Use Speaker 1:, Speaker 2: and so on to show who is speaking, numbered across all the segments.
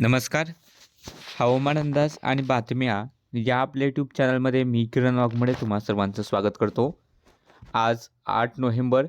Speaker 1: नमस्कार. हवामान अंदाज आणि बातम्या या आपल्या यूट्यूब चॅनलमध्ये मी किरण वाघमडे तुम्हा सर्वांचं स्वागत करतो. आज आठ नोव्हेंबर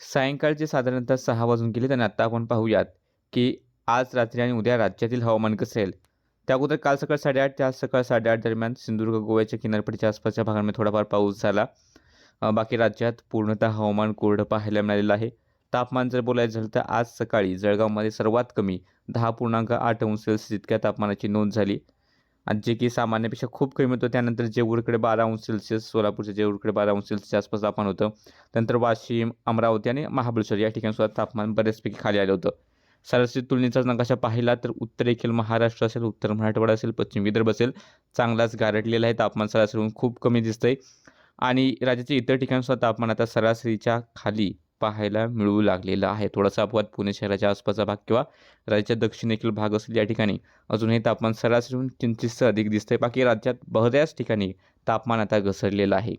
Speaker 1: सायंकाळचे साधारणतः सहा वाजून गेले आणि आत्ता आपण पाहूयात की आज रात्री आणि उद्या राज्यातील हवामान कसं राहील? त्या अगोदर काल सकाळ साडेआठ ते आज सकाळ साडेआठ दरम्यान सिंधुदुर्ग गोव्याच्या किनारपट्टीच्या आसपासच्या भागांमध्ये थोडाफार पाऊस झाला. बाकी राज्यात पूर्णतः हवामान कोरडं पाहायला मिळालेलं आहे. तापमान जर बोलायचं झालं तर आज सकाळी जळगावमध्ये सर्वात कमी दहा पूर्णांक आठ अंश सेल्सिअस इतक्या तापमानाची नोंद झाली. आणि जे की सामान्यापेक्षा खूप कमी होतं त्यानंतर जेऊरकडे बारा अंश सेल्सिअस सोलापूरच्या जेऊरकडे बारा अंश सेल्सिअसच्या आसपास तापमान होतं त्यानंतर वाशिम अमरावती आणि महाबळेश्वर या ठिकाणी सुद्धा तापमान बऱ्याचपैकी खाली आलं होतं. सरासरी तुलनेचा नकाशा पाहिला तर उत्तरेखील महाराष्ट्र असेल उत्तर मराठवाडा असेल पश्चिम विदर्भ असेल चांगलाच गारटलेला आहे तापमान सरासरीहून खूप कमी दिसतंय. आणि राज्याच्या इतर ठिकाणी सुद्धा तापमान आता सरासरीच्या खाली पाहायला मिळू लागलेलं आहे. थोडासा अपवाद पुणे शहराच्या आसपासचा भाग किंवा राज्याच्या दक्षिणेकडील भाग असेल या ठिकाणी अजूनही तापमान सरासरीहून किंचितसं अधिक दिसतंय. बाकी राज्यात बऱ्याच ठिकाणी तापमान आता घसरलेलं आहे.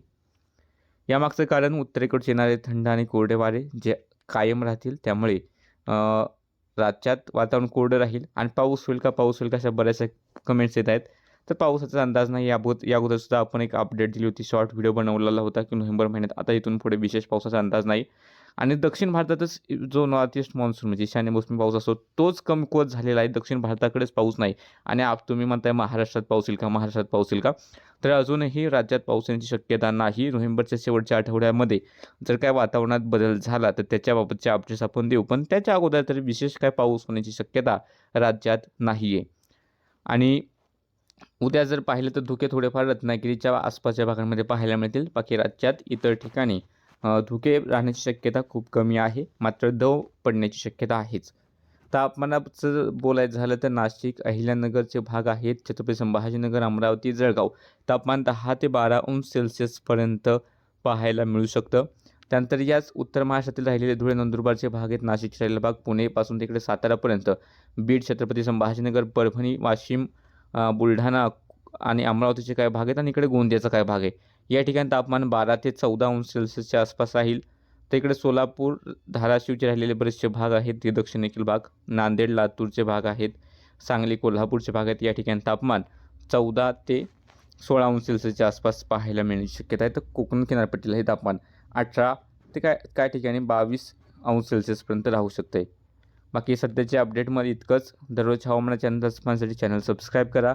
Speaker 1: यामागचं कारण उत्तरेकडचे येणारे थंड आणि कोरडे वारे जे कायम राहतील त्यामुळे राज्यात वातावरण कोरडं राहील आणि पाऊस होईल का पाऊस होईल का अशा बऱ्याचशा कमेंट्स येत आहेत. तर पावसाचा अंदाज नाही. या या आपण एक अपडेट दिली होती. शॉर्ट व्हिडिओ बनवलेला होता की नोव्हेंबर महिन्यात. आता इथून पुढे विशेष पावसाचा अंदाज नाही. आणि दक्षिण भारतातच जो नॉर्थ ईस्ट मान्सून म्हणजे ईशान्य मोसमी पाऊस असतो तोच कमकुवत झालेला आहे. दक्षिण भारताकडेच पाऊस नाही. आणि आप तुम्ही म्हणताय महाराष्ट्रात पाऊस येईल का? महाराष्ट्रात पाऊस येईल का? तर अजूनही राज्यात पाऊस येण्याची शक्यता नाही. नोव्हेंबरच्या शेवटच्या आठवड्यामध्ये जर काय वातावरणात बदल झाला तर त्याच्याबाबतचे अपडेट्स आपण देऊ. पण त्याच्या अगोदर तरी विशेष काय पाऊस होण्याची शक्यता राज्यात नाही आहे आणि उद्या जर पाहिलं तर धुके थोडेफार रत्नागिरीच्या आसपासच्या भागांमध्ये पाहायला मिळतील. बाकी राज्यात इतर ठिकाणी धुके राहण्याची शक्यता खूप कमी आहे. मात्र दव पडण्याची शक्यता आहेच. तापमानाचं बोलायचं झालं तर नाशिक अहिल्यानगरचे भाग आहेत. छत्रपती संभाजीनगर अमरावती जळगाव. तापमान दहा ते बारा अंश सेल्सिअसपर्यंत पाहायला मिळू शकतं. त्यानंतर याच उत्तर महाराष्ट्रातील राहिलेले धुळे नंदुरबारचे भाग आहेत. नाशिकचे राहिलेले भाग पुणेपासून तिकडे सातारापर्यंत. बीड छत्रपती संभाजीनगर परभणी वाशिम बुलढाणा आणि अमरावतीचे काय भाग आहेत आणि इकडे गोंदियाचा काय भाग आहे. या ठिकाणी तापमान बारा ते चौदा अंश सेल्सिअसच्या आसपास राहील. तर इकडे सोलापूर धाराशिवचे राहिलेले बरेचसे भाग आहेत. ते दक्षिणेकडील भाग नांदेड लातूरचे भाग आहेत. सांगली कोल्हापूरचे भाग आहेत. या ठिकाणी तापमान चौदा ते सोळा अंश सेल्सिअसच्या आसपास पाहायला मिळण्याची शक्यता आहे. तर कोकण किनारपट्टीला हे तापमान अठरा ते काय काय ठिकाणी बावीस अंश सेल्सिअसपर्यंत राहू शकते बाकी सध्याच्या अपडेटमध्ये इतकंच. दररोज हवामानाच्या अंदाज पाहण्यासाठी चॅनल सबस्क्राईब करा.